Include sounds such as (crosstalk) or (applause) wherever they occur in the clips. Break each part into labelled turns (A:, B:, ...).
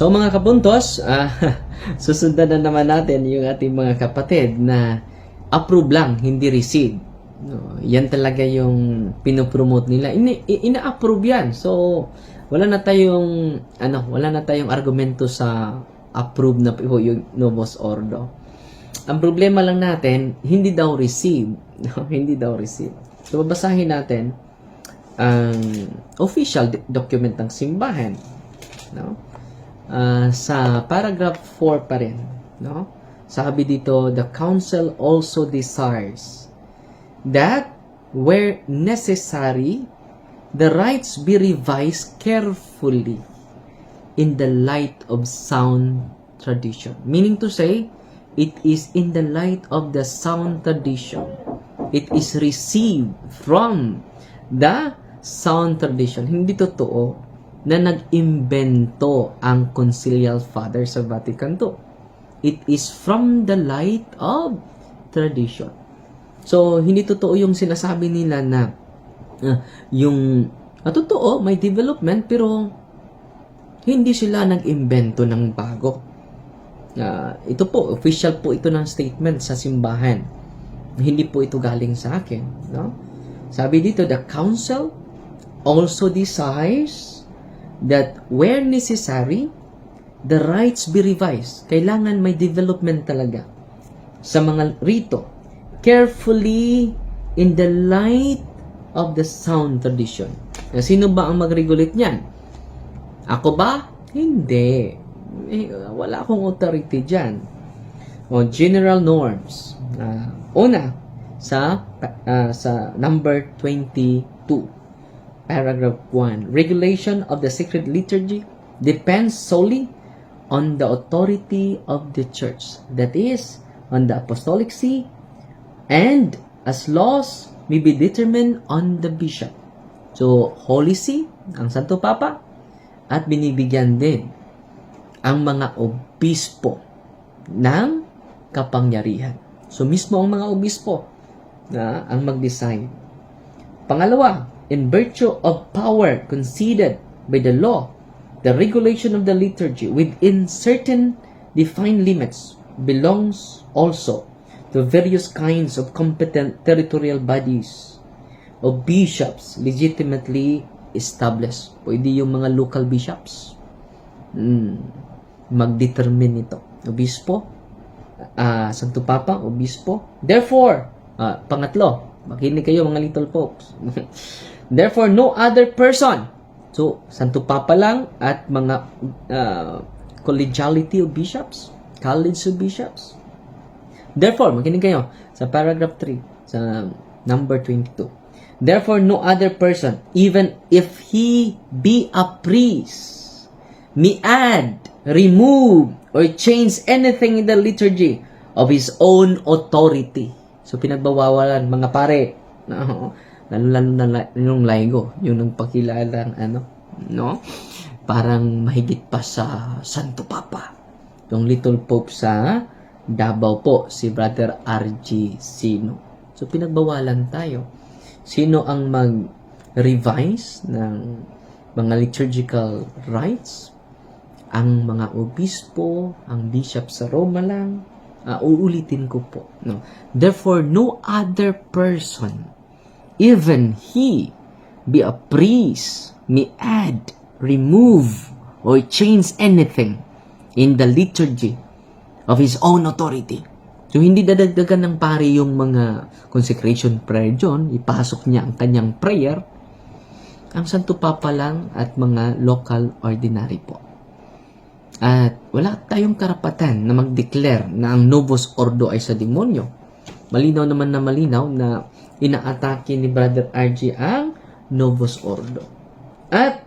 A: So mga kabuntos, ah, (laughs) susundan na naman natin yung ating mga kapatid na approve lang, hindi receive. No, yan talaga yung pinopromote nila. Ina-approve yan. So, wala na tayong ano, wala na tayong argumento sa approve na po yung Novos Ordo. Ang problema lang natin, hindi daw receive. (laughs) No, hindi daw receive. So, babasahin natin ang official document ng simbahan. No? Ah, sa paragraph 4 pa rin, no? Sabi dito, the council also desires that where necessary, the rights be revised carefully in the light of sound tradition. Meaning to say, it is in the light of the sound tradition. It is received from the sound tradition. Hindi totoo na nag-imbento ang concilial father sa Vatican II. It is from the light of tradition. So, hindi totoo yung sinasabi nila na ah, yung ah, totoo, may development pero hindi sila nag-imbento ng bago. Ah, ito po, official po ito ng statement sa simbahan. Hindi po ito galing sa akin. No? Sabi dito, the council also desires that where necessary, the rights be revised. Kailangan may development talaga sa mga rito. Carefully in the light of the sound tradition. Na sino ba ang mag-regulate niyan? Ako ba? Hindi. Eh, wala akong authority dyan. O, general norms. Ah, una, sa ah, sa number 22, paragraph 1. Regulation of the sacred liturgy depends solely on the authority of the church. That is, on the apostolic see and as laws may be determined on the bishop. So, Holy See, ang Santo Papa, at binibigyan din ang mga obispo ng kapangyarihan. So, mismo ang mga obispo na ang mag-decide. Pangalawa, in virtue of power conceded by the law, the regulation of the liturgy within certain defined limits belongs also to various kinds of competent territorial bodies of bishops legitimately established. Pwede yung mga local bishops mm, mag-determine ito. Obispo, ah, Santo Papa, Obispo. Therefore, ah, pangatlo, makinig kayo mga little popes. (laughs) Therefore, no other person. So, Santo Papa lang at mga ah, collegiality of bishops, college of bishops. Therefore, makinig kayo sa paragraph 3, sa number 22. Therefore, no other person, even if he be a priest, may add, remove, or change anything in the liturgy of his own authority. So, pinagbawawalan, mga pare, (laughs) no? Lalo lalo na yung laigo, yung nagpakilala ng ano, no? Parang mahigit pa sa Santo Papa. Yung little pope sa Davao po, si Brother RG Sino. So, pinagbawalan tayo. Sino ang mag-revise ng mga liturgical rites? Ang mga obispo, ang bishop sa Roma lang. Ah, uulitin ko po. No? Therefore, no other person, even he, be a priest, may add, remove, or change anything in the liturgy of his own authority. So, hindi dadagdagan ng pare yung mga consecration prayer dyan. Ipasok niya ang kanyang prayer. Ang Santo Papa lang at mga local ordinary po. At wala tayong karapatan na mag-declare na ang Novus Ordo ay sa demonyo. Malinaw naman na malinaw na inaatake ni Brother RG ang Novus Ordo. At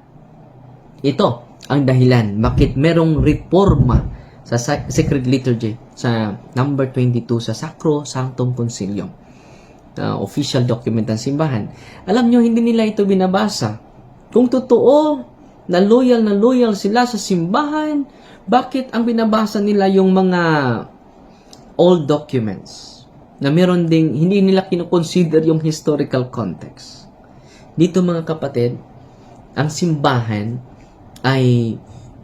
A: ito ang dahilan bakit merong reforma sa sa- Sacred Liturgy sa number 22 sa Sacro Sanctum Concilium. Uh, official document ng simbahan. Alam nyo, hindi nila ito binabasa. Kung totoo na loyal na loyal sila sa simbahan, bakit ang binabasa nila yung mga old documents na meron ding hindi nila kinoconsider yung historical context. Dito mga kapatid, ang simbahan ay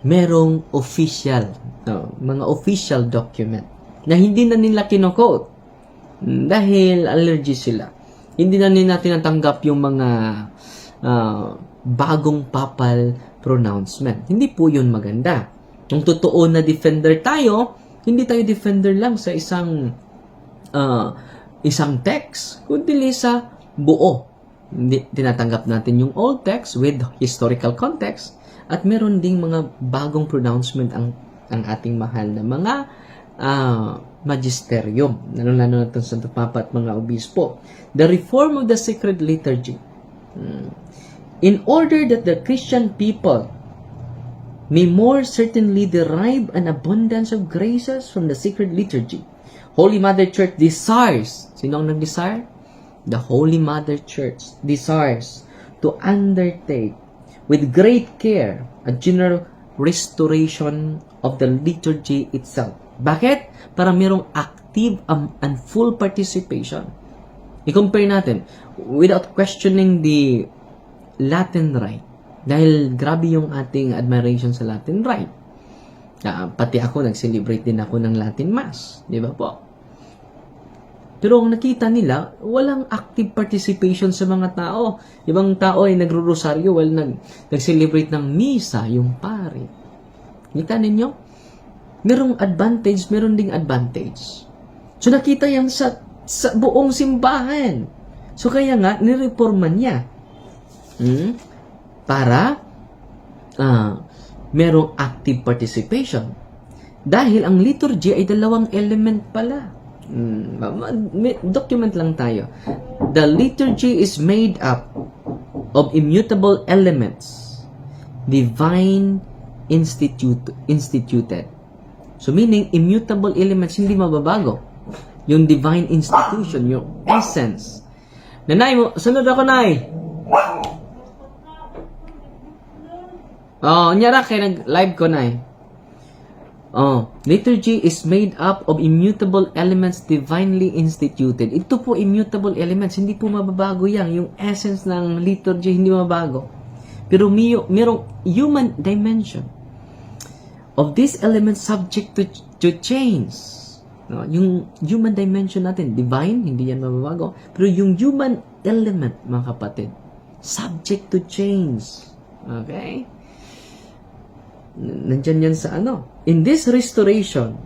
A: merong official, no, mga official document na hindi na nila kinokote dahil allergy sila. Hindi na nila tinatanggap yung mga ah, bagong papal pronouncement. Hindi po yun maganda. Kung totoo na defender tayo, hindi tayo defender lang sa isang ah, isang text, kundi sa buo. Tinatanggap natin yung old text with historical context at meron ding mga bagong pronouncement ang ang ating mahal na mga ah, magisterium, lalo-lalo na itong Papa at mga obispo. The reform of the sacred liturgy. Hmm. In order that the Christian people may more certainly derive an abundance of graces from the sacred liturgy. Holy Mother Church desires, sino ang nag-desire? The Holy Mother Church desires to undertake with great care a general restoration of the liturgy itself. Bakit? Para mayroong active um, and full participation. I-compare natin without questioning the Latin Rite. Dahil grabe yung ating admiration sa Latin Rite. Ah, pati ako, nag-celebrate din ako ng Latin Mass. Di ba po? Pero ang nakita nila, walang active participation sa mga tao. Ibang tao ay nagro-rosaryo while nag, nag-celebrate ng misa, yung pare. Kita ninyo? Merong advantage, meron ding advantage. So nakita yan sa, sa buong simbahan. So kaya nga, nireforman niya. Hmm? Para ah, merong active participation. Dahil ang liturgy ay dalawang element pala. May- document lang tayo. The liturgy is made up of immutable elements, divine institute, instituted. So meaning, immutable elements, hindi mababago. Yung divine institution, yung essence. Nanay mo, sunod ako, Nay. Oh, nyara kay nag-live ko, Nay. Oh, liturgy is made up of immutable elements divinely instituted. Ito po immutable elements, hindi po mababago yan. Yung essence ng liturgy hindi mababago. Pero may, merong human dimension of these elements subject to, to change. No, yung human dimension natin, divine, hindi yan mababago. Pero yung human element, mga kapatid, subject to change. Okay? Nandyan yan sa ano. In this restoration,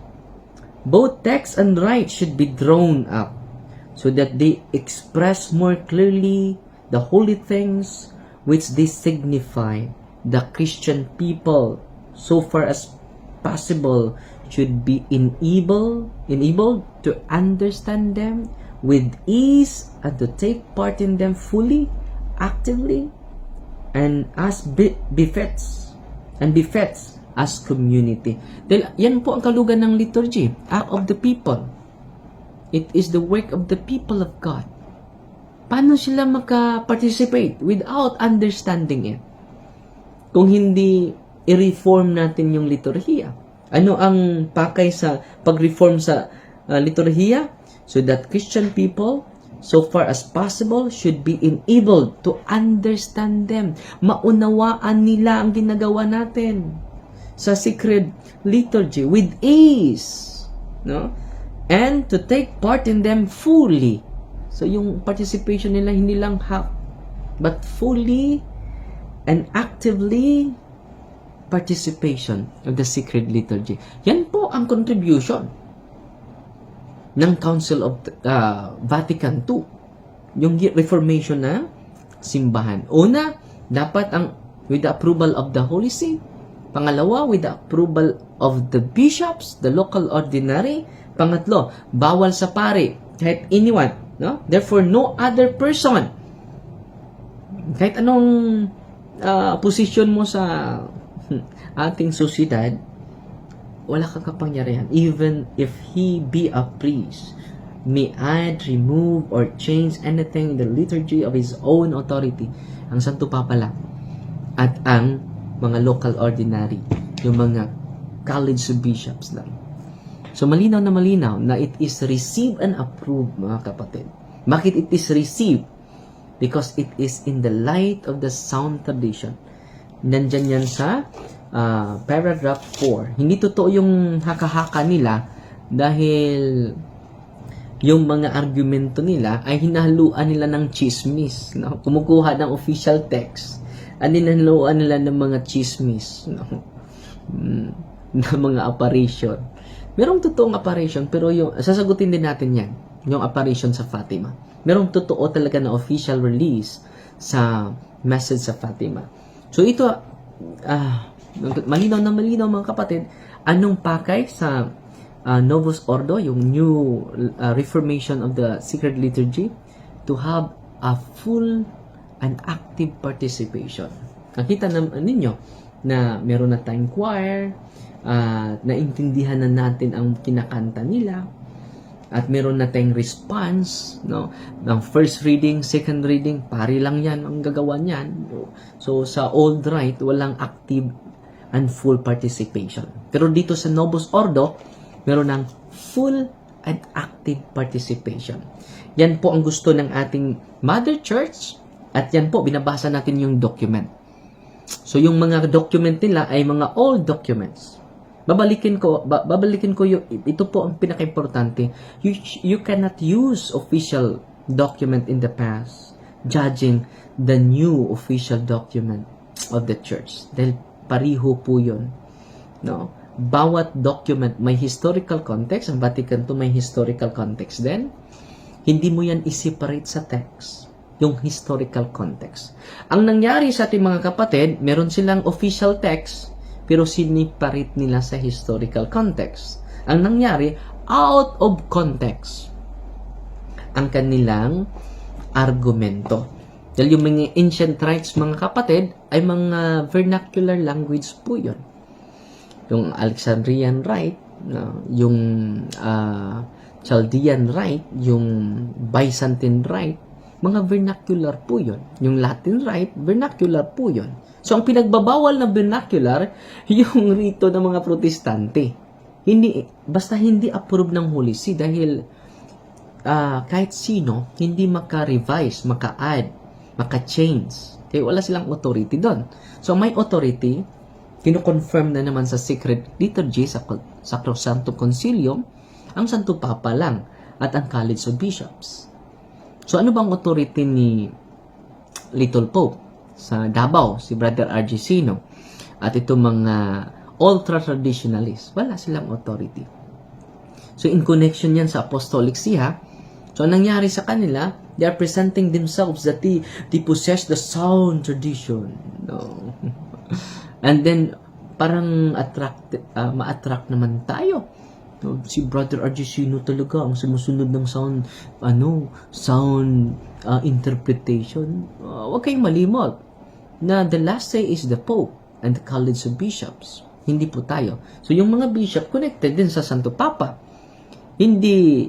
A: both text and rite should be drawn up so that they express more clearly the holy things which they signify the Christian people so far as possible should be enabled enabled to understand them with ease and to take part in them fully actively and as be- befits and befits as community. Dahil yan po ang kalugan ng liturgy, act of the people. It is the work of the people of God. Paano sila maka-participate without understanding it? Kung hindi i-reform natin yung liturhiya. Ano ang pakay sa pag-reform sa uh, liturhiya? So that Christian people, so far as possible, should be enabled to understand them. Maunawaan nila ang ginagawa natin sa sacred liturgy with ease. No? And to take part in them fully. So yung participation nila hindi lang half, but fully and actively participation of the sacred liturgy. Yan po ang contribution ng Council of uh, Vatican II. Yung reformation na simbahan. Una, dapat ang with the approval of the Holy See. Pangalawa, with the approval of the bishops, the local ordinary. Pangatlo, bawal sa pare, kahit anyone. No? Therefore, no other person, kahit anong uh, position mo sa ating sosyedad, wala kang kapangyarihan. Even if he be a priest, may add, remove, or change anything in the liturgy of his own authority. Ang Santo Papa lang. At ang mga local ordinary, yung mga college bishops lang. So malinaw na malinaw na it is received and approved, mga kapatid. Bakit it is received? Because it is in the light of the sound tradition. Nandyan yan sa ah, paragraph 4. Hindi totoo yung haka-haka nila dahil yung mga argumento nila ay hinahaluan nila ng chismis. No? Kumukuha ng official text at hinahaluan nila ng mga chismis. No? Mm, (laughs) na mga apparition. Merong totoong apparition pero yung sasagutin din natin 'yan, yung apparition sa Fatima. Merong totoo talaga na official release sa message sa Fatima. So ito ah malinaw na malinaw mga kapatid, anong pakay sa uh, Novus Ordo, yung new uh, reformation of the secret liturgy, to have a full and active participation. Nakita naman ninyo na meron na tayong choir, uh, naintindihan na natin ang kinakanta nila, at meron na tayong response, no? Ng first reading, second reading, pari lang yan ang gagawa niyan. So, sa old rite, walang active and full participation. Pero dito sa Novus Ordo, meron ng full and active participation. Yan po ang gusto ng ating Mother Church at yan po, binabasa natin yung document. So, yung mga document nila ay mga old documents. Babalikin ko, ba- babalikin ko yung, ito po ang pinaka-importante. You, you cannot use official document in the past judging the new official document of the church. Dahil pariho po yun. No? Bawat document may historical context. Ang Vatican to may historical context din. Hindi mo yan i-separate sa text yung historical context. Ang nangyari sa ating mga kapatid, meron silang official text, pero siniparate nila sa historical context. Ang nangyari, out of context, ang kanilang argumento. Dahil yung mga ancient rites, mga kapatid, ay mga vernacular language po yun. Yung Alexandrian rite, no, yung uh, Chaldean rite, yung Byzantine rite, mga vernacular po yun. Yung Latin rite, vernacular po yun. So, ang pinagbabawal ng vernacular, (laughs) yung rito ng mga protestante. Hindi, basta hindi approve ng Holy See dahil uh, kahit sino, hindi maka-revise, maka-add, maka-change. Kaya wala silang authority doon. So, may authority, kino-confirm na naman sa secret liturgy sa Sacrosanto Concilium, ang Santo Papa lang at ang College of Bishops. So, ano bang authority ni Little Pope sa Davao, si Brother R.G. Sino, at itong mga ultra-traditionalists? Wala silang authority. So, in connection yan sa Apostolic See, ha? So, ang nangyari sa kanila, they are presenting themselves that they, they possess the sound tradition. No. (laughs) And then, parang attract, uh, ma-attract naman tayo si Brother RG Sino talaga ang sumusunod ng sound ano sound uh, interpretation uh, wag kayong malimot na the last say is the Pope and the College of Bishops hindi po tayo so yung mga bishop connected din sa Santo Papa hindi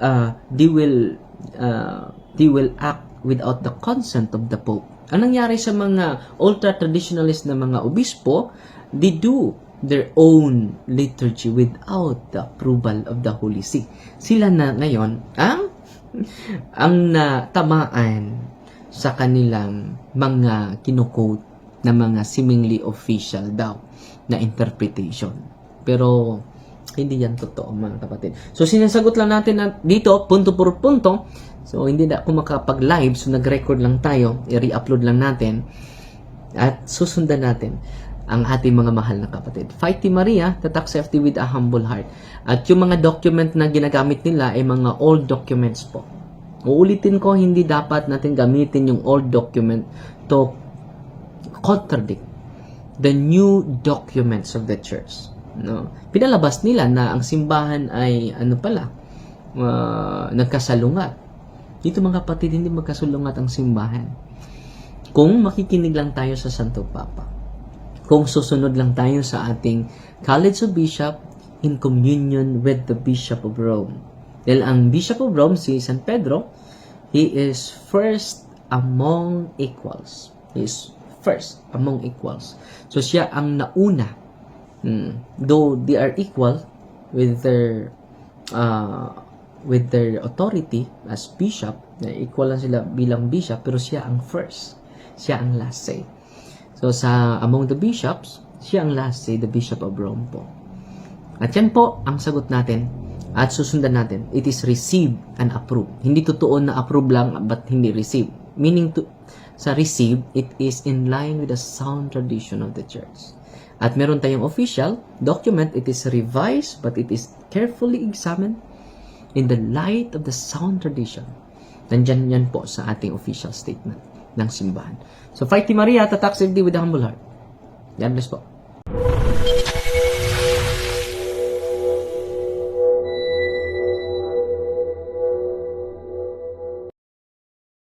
A: uh, they will uh, they will act without the consent of the Pope ang nangyari sa mga ultra traditionalist na mga obispo they do their own liturgy without the approval of the Holy See. Sila na ngayon ang (laughs) ang natamaan sa kanilang mga kinukot na mga seemingly official daw na interpretation. Pero hindi yan totoo mga kapatid. So sinasagot lang natin na dito punto por punto. So hindi na ako makapag-live so nag-record lang tayo, i-re-upload lang natin at susundan natin ang ating mga mahal na kapatid. Fighty Maria, tatak safety with a humble heart. At yung mga document na ginagamit nila ay mga old documents po. Uulitin ko, hindi dapat natin gamitin yung old document to contradict the new documents of the church. No? Pinalabas nila na ang simbahan ay ano pala, uh, nagkasalungat. Dito mga kapatid, hindi magkasalungat ang simbahan. Kung makikinig lang tayo sa Santo Papa kung susunod lang tayo sa ating College of Bishop in communion with the Bishop of Rome. Dahil ang Bishop of Rome, si San Pedro, he is first among equals. He is first among equals. So siya ang nauna. Hmm. Though they are equal with their uh, with their authority as bishop, equal lang sila bilang bishop, pero siya ang first. Siya ang last say. So sa among the bishops, Siya ang last say, the Bishop of Rome po. At yan po ang sagot natin at susundan natin. It is received and approved. Hindi totoo na approve lang but hindi receive. Meaning to, sa receive, it is in line with the sound tradition of the church. At meron tayong official document, it is revised but it is carefully examined in the light of the sound tradition. Nandyan yan po sa ating official statement ng simbahan. So, Fighty Maria, tatak safety with a humble heart. God bless po.